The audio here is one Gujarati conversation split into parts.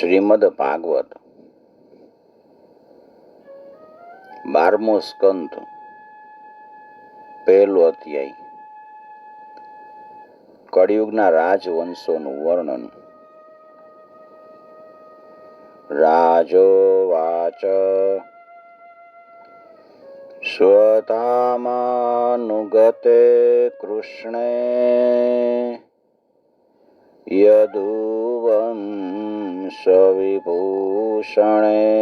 શ્રીમદ ભાગવત બારમો સ્કંદ પહેલો અધ્યાય. કળિયુગના રાજવંશોનું વર્ણન. રાજો વાચ. સ્વતામાનુગતે કૃષ્ણે યદુવંશ વિભૂષણે.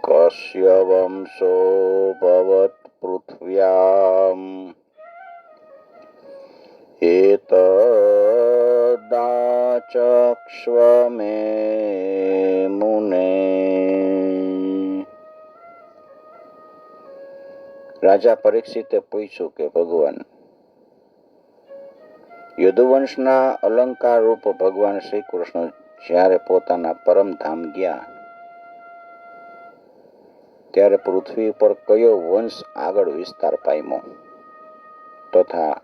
કશ્ય વંશો ભવત પૃથ્વ્યામ. એતદાચક્ષ્વ મુને. રાજા પરીક્ષિતે પૂછ્યું કે ભગવાન યદુવંશના અલંકાર રૂપ ભગવાન શ્રી કૃષ્ણ જ્યારે પોતાના પરમધામ ગયા, ત્યારે પૃથ્વી પર કયો વંશ આગળ વિસ્તાર પામ્યો? તથા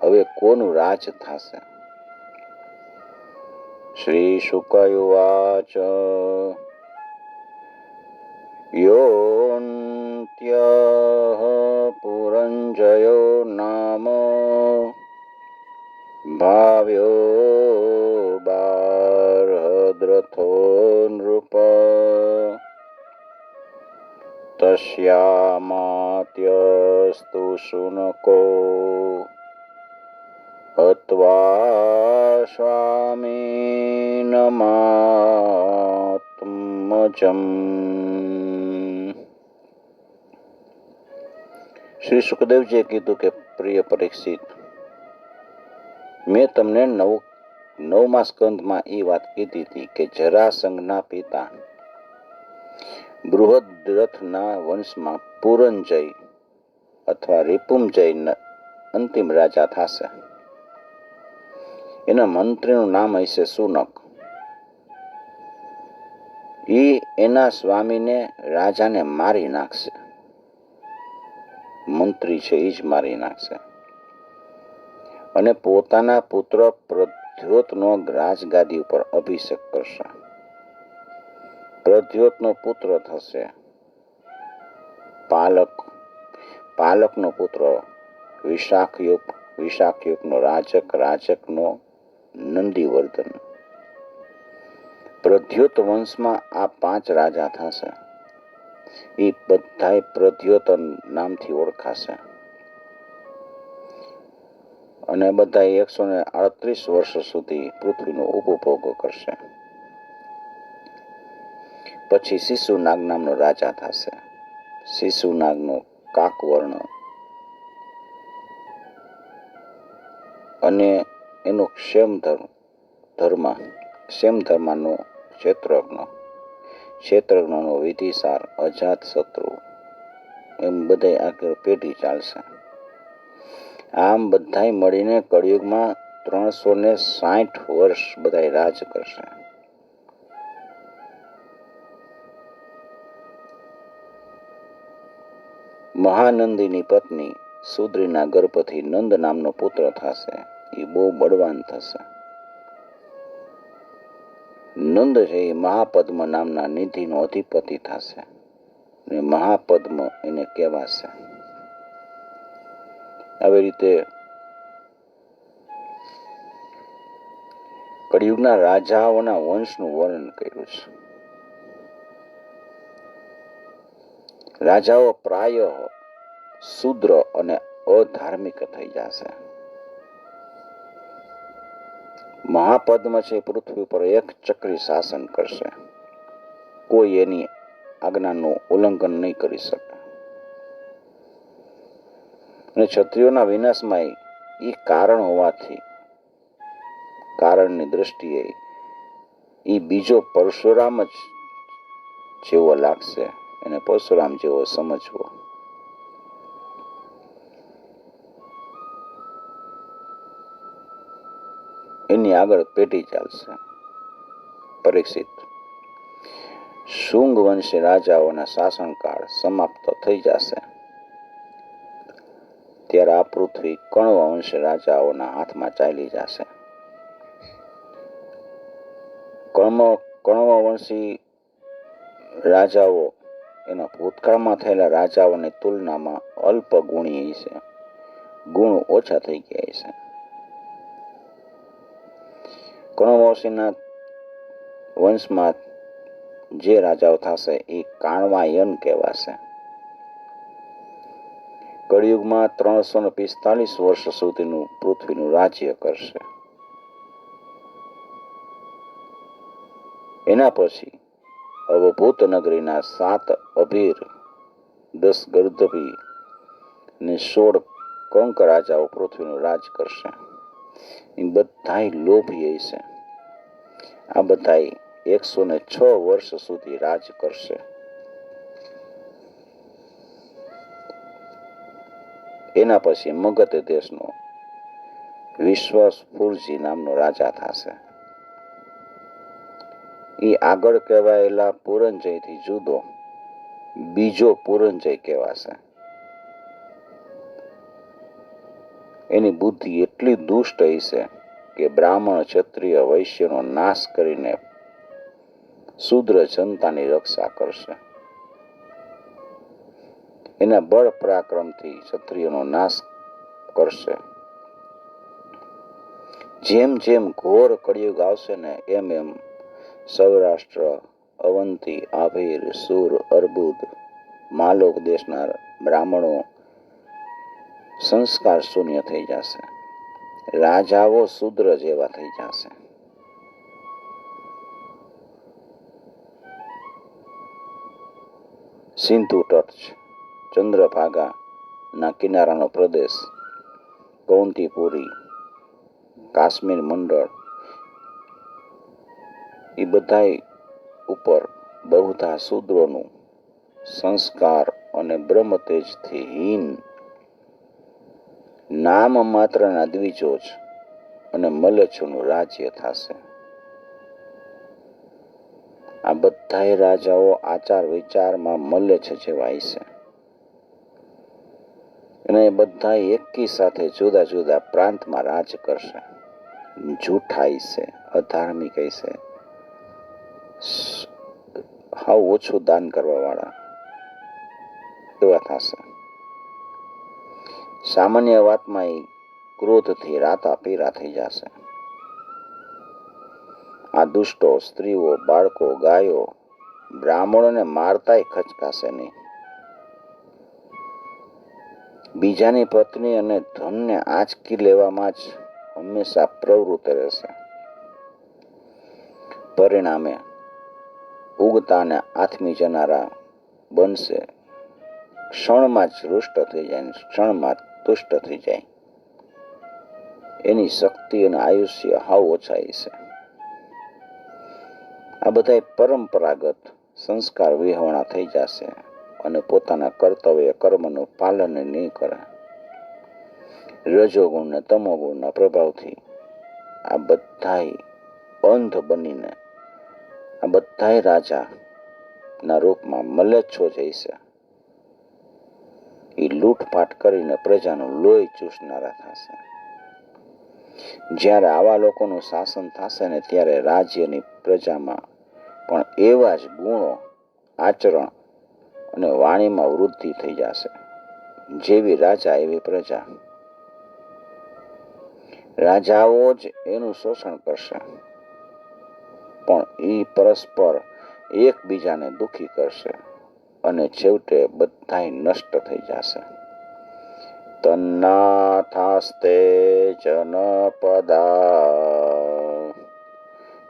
હવે કોનું રાજ થશે? શ્રી શુકયુવાચ યોન્ત્ય પુરંજયો નામ ભાવ્યો બારહદ્રથો નૃપ તસ્યામાત્યસ્તુ શુनको હત્વા સ્વામીનમાત્મજમ શ્રી સુખદેવજીએ કીધું કે પ્રિય પરીક્ષિત મેં તમને નવ નવમા સ્કંદમાં એ વાત કીધી હતી કે જરાસંઘના પિતા બૃહદ્રથના વંશમાં પુરંજય અથવા રિપુમજય અંતિમ રાજા થશે. એના મંત્રીનું નામ હશે સુનક. એ એના સ્વામીને રાજાને મારી નાખશે. મંત્રી છે, એ જ મારી નાખશે. અને પોતાના પુત્ર પ્રદ્યોતનો રાજગાદી ઉપર અભિષેક કરશે. પ્રદ્યોતનો પુત્ર થશે પાલક. પાલકનો પુત્ર વિશાખયુગ, વિશાખયુગનો રાજક, રાજકનો નંદીવર્ધન. પ્રદ્યોત વંશમાં આ પાંચ રાજા થશે. એ બધાય પ્રદ્યોતન નામથી ઓળખાશે. અને બધા એકસો ને આડત્રીસ વર્ષ સુધી પૃથ્વીનો ઉપભોગ કરશે. પછી શિશુ નાગ નામનો રાજા થશે. શિશુ શિશુનાગનો કાકવર્ણ અને એનો ક્ષેમ ધર્મ ધર્મ, ક્ષેમ ધર્મનો ક્ષેત્રજ્ઞ. ક્ષેત્રજ્ઞનો વિધિસાર અજાત શત્રુ એમ બધે આગળ પેઢી ચાલશે. આમ બધાય મળીને કળિયુગમાં ત્રણસો ને સાઠ વર્ષ બધા રાજ કરશે. મહાનંદીની પત્ની સુદ્રીના ગર્ભથી નંદ નામનો પુત્ર થશે. એ બહુ બળવાન થશે. નંદ છે એ મહાપદ્મ નામના નિધિનો અધિપતિ થશે. ને મહાપદ્મ એને કહેવાશે. આવી રીતે કળિયુગના રાજાઓના વંશનું વર્ણન કર્યું છે. રાજાઓ પ્રાય શુદ્ર અને અધાર્મિક થઈ જશે. મહાપદ્મ છે પૃથ્વી પર એક ચક્રી શાસન કરશે. કોઈ એની આજ્ઞાનું ઉલ્લંઘન નહીં કરી શકે. અને ક્ષત્રિયોના વિનાશમાં એ કારણ હોવાથી, કારણની દ્રષ્ટિએ એ બીજો પરશુરામ જ જેવો લાગશે એને પરશુરામ જેવો સમજવો. એની આગળ પેટી ચાલશે. પરીક્ષિત. શુંગ વંશી રાજાઓના શાસનકાળ સમાપ્ત થઈ જશે. ત્યારે આ પૃથ્વી કણવંશ રાજાઓના હાથમાં ચાલી જશે. કર્મવંશી રાજાઓ એના ભૂતકાળમાં થયેલા રાજાઓની તુલનામાં અલ્પ ગુણી છે. ગુણ ઓછા થઈ ગયા છે. કણવંશીના વંશમાં જે રાજાઓ થશે એ કાણવાયન કહેવાશે. કળિયુગમાં ત્રણસો ને પિસ્તાલીસ વર્ષ સુધીનું પૃથ્વીનું રાજ્ય કરશે. એના પછી અવભૂત નગરીના સાત અભીર, દસ ગર્ધભી ને સોળ કંક રાજાઓ પૃથ્વીનું રાજ કરશે. એ બધાય લોભી હશે આ બધાય એકસો ને છ વર્ષ સુધી રાજ કરશે. એના પછી મગધ દેશનો વિશ્વાસપુરજી નામનો રાજા થશે. એ આગળ કહેવાયેલા પુરંજયથી જુદો બીજો પુરંજય કહેવાશે. એની બુદ્ધિ એટલી દુષ્ટ હશે કે બ્રાહ્મણ ક્ષત્રિય વૈશ્યનો નાશ કરીને શુદ્ર જનતાની રક્ષા કરશે. એના બળ પરાક્રમથી ક્ષત્રિયનો નાશ કરશે. જેમ જેમ ઘોર કળિયુગ આવશે ને એમ એમ સૌરાષ્ટ્ર, અવંતી, આભીર, સુર, અર્બુદ, માલોક દેશના બ્રાહ્મણો સંસ્કાર શૂન્ય થઈ જશે. રાજાઓ શુદ્ર જેવા થઈ જશે. સિંધુ તટ ચંદ્રભાગાના કિનારાનો પ્રદેશ કૌંતીપુરી કાશ્મીર મંડળ. એ બધાય ઉપર બહુધા શૂદ્રોનું સંસ્કાર અને બ્રહ્મતેજથી હીન. નામ માત્રના દ્વિજોજ અને મલેચ્છોનું રાજ્ય થશે. આ બધાય રાજાઓ આચાર વિચારમાં મલેચ્છ જેવાય છે. અને બધા એકી સાથે જુદા જુદા પ્રાંતમાં રાજ કરશે. જૂઠાઈ છે અધાર્મિક છે. હાવ ઓછું દાન કરવા વાળા એવા થશે સામાન્ય વાતમાં એ ક્રોધથી રાતા પીરા થઈ જશે. આ દુષ્ટો સ્ત્રીઓ, બાળકો, ગાયો, બ્રાહ્મણોને મારતાય ખચકાશે નહીં. બીજાની પત્ની અને ધનને આંચકી લેવામાં જ હંમેશા પ્રવૃત્ત રહેશે. પરિણામે ઉગતાને આથમી જનારા બનશે. ક્ષણમાં જ રુષ્ટ થઈ જાય ક્ષણમાં તુષ્ટ થઈ જાય. એની શક્તિ અને આયુષ્ય હાવ ઓછાય છે. આ બધા પરંપરાગત સંસ્કાર વિહોણા થઈ જશે. અને પોતાના કર્તવ્ય કર્મનું પાલન નહીં કરે. રજોગુણ ને તમોગુણના પ્રભાવથી આ બધાય અંધ બનીને, આ બધાય રાજા ના રૂપમાં મલેચ્છો જઈશે. એ લૂંટફાટ કરીને પ્રજાનું લોહી ચૂસનારા થશે. જ્યારે આવા લોકોનું શાસન થશે ને ત્યારે રાજ્યની પ્રજામાં પણ એવા જ ગુણો, આચરણ અને વાણીમાં વૃદ્ધિ થઈ જશે. જેવી રાજા, એવી પ્રજા. રાજાઓ જ એનું શોષણ કરશે. પણ એ પરસ્પર એકબીજાને દુખી કરશે અને છેવટે બધાય નષ્ટ થઈ જશે. તન્નાથાસ્તે જનપદા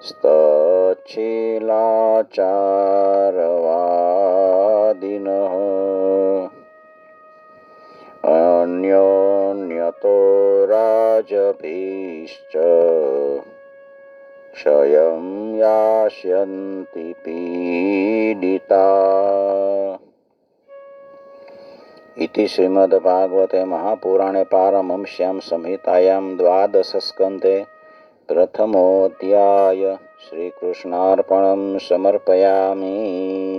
स्तच्छीलाचारवादिनः अन्योन्यतो राजभिश्च क्षयं यास्यन्ति पीडिता इति श्रीमद्भागवते महापुराणे पारमंस्यां संहितायां द्वादशस्कन्धे પ્રથમોધ્યાય શ્રીકૃષ્ણાર્પણં સમર્પયામી